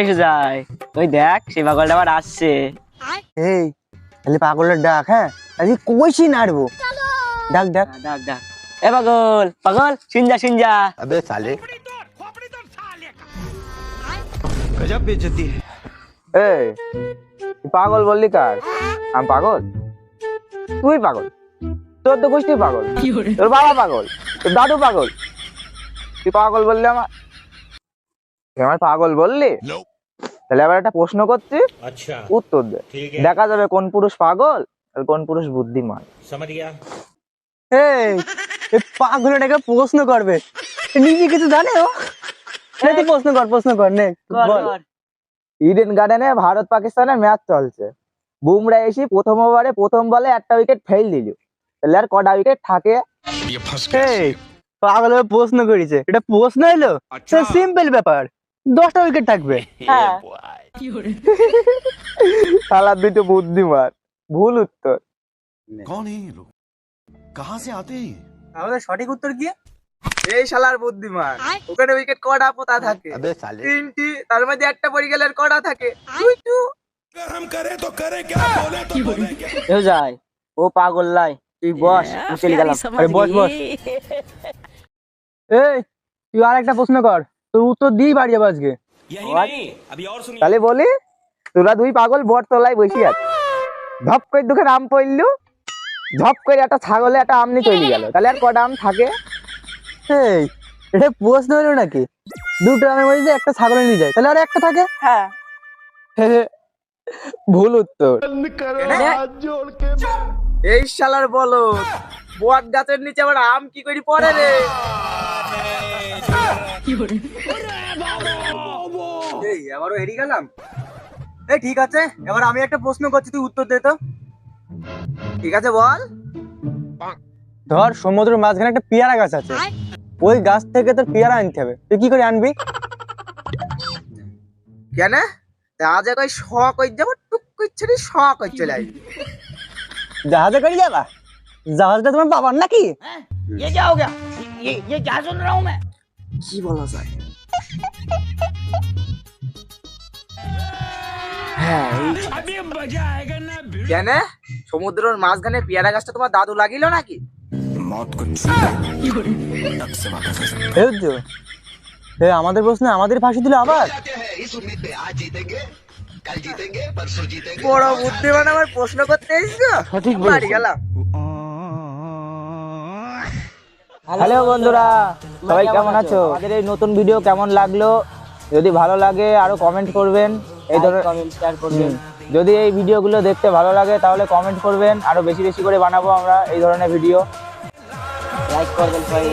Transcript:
এসে যাই ওই দেখ সেই পাগলটা আবার আসছে। এই পাগলের ডাক হ্যাঁ? আজকে কইছি নাড়বো। ডাক ডাক। হ্যাঁ, ডাক ডাক। এ পাগল পাগল আবে সালে। গজব বেজতি এই পাগল বললি কার? আমি পাগল? তুই পাগল। তোর তো গোষ্ঠী পাগল। তোর বাবা পাগল। তোর দাদু পাগল। পাগল বললি আমার। আমার পাগল বললি? তাহলে আবার একটা প্রশ্ন করছি উত্তর দে। দেখা যাবে কোন পুরুষ পাগল আর কোন পুরুষ বুদ্ধিমান। পাগল এটাকে প্রশ্ন করবে। নিজে কিছু জানে ও? প্রশ্ন কর প্রশ্ন কর নে। ইডেন গার্ডেনে ভারত পাকিস্তানের ম্যাচ চলছে। বুমরা এসে প্রথম ওভারে প্রথম বলে একটা উইকেট ফেল দিল। তাহলে আর কটা উইকেট থাকে? পাগল প্রশ্ন করেছে। এটা প্রশ্ন এলো সিম্পল ব্যাপার। দশটা উইকেট থাকবে। সালা হ্যাঁ। দুটো বুদ্ধিমান। ভুল উত্তর। আমাদের সঠিক উত্তর কি? এই শালার বুদ্ধিমান। ওখানে উইকেট কটা পোতা থাকে? তিনটি তার মধ্যে একটা পড়ে গেলে কটা থাকে? ও পাগল লাই। তুই বস চলে গেলাম। বস বস। এই তুই আর একটা প্রশ্ন কর। তোর উত্তর দিয়েই বাড়ি যাব আজকে। তাহলে বলি তোরা দুই পাগল বট তলায় বসে আছে। ধপ করে দুখানে আম পড়লু। ঝপ করে একটা ছাগলে একটা আম নিয়ে চলে গেল। তাহলে আর কটা আম থাকে? এই এটা প্রশ্ন হলো নাকি? দুটো আমের মধ্যে যে একটা ছাগল নিয়ে যায়। তাহলে আর একটা থাকে? হ্যাঁ। ভুল উত্তর। এই শালার বলো বট গাছের নিচে আবার আম কি করি পড়ে রে? এই আবারও হেরিয়ে গেলাম এই ঠিক আছে এবার আমি একটা প্রশ্ন করছি তুই উত্তর দে তো ঠিক আছে বল ধর সমুদ্রের মাঝখানে একটা পেয়ারা গাছ আছে ওই গাছ থেকে তোর পেয়ারা আনতে হবে তুই কি করে আনবি কেন আজ কই শ কই যাব টুক করছে রে শ কই চলে আসবি জাহাজে করে যাবা জাহাজটা তোমার বাবার নাকি ये क्या हो गया ये ये क्या सुन रहा हूँ मैं কি বলা যায় কেন? সমুদ্রের মাঝখানে পেয়ারা গাছটা তোমার দাদু লাগিল নাকি? আমাদের প্রশ্ন আমাদের ফাঁসি দিল আবার? বড় বুদ্ধিমান আমার প্রশ্ন করতে এসছো? সঠিক বাড়ি গেলাম। হ্যালো বন্ধুরা সবাই কেমন আছো? আমাদের এই নতুন ভিডিও কেমন লাগল? যদি ভালো লাগে আরও কমেন্ট করবেন। এই ধরনের কমেন্ট শেয়ার করবেন। যদি এই ভিডিওগুলো দেখতে ভালো লাগে তাহলে কমেন্ট করবেন। আরও বেশি বেশি করে বানাবো আমরা এই ধরনের ভিডিও লাইক করবেন সবাই।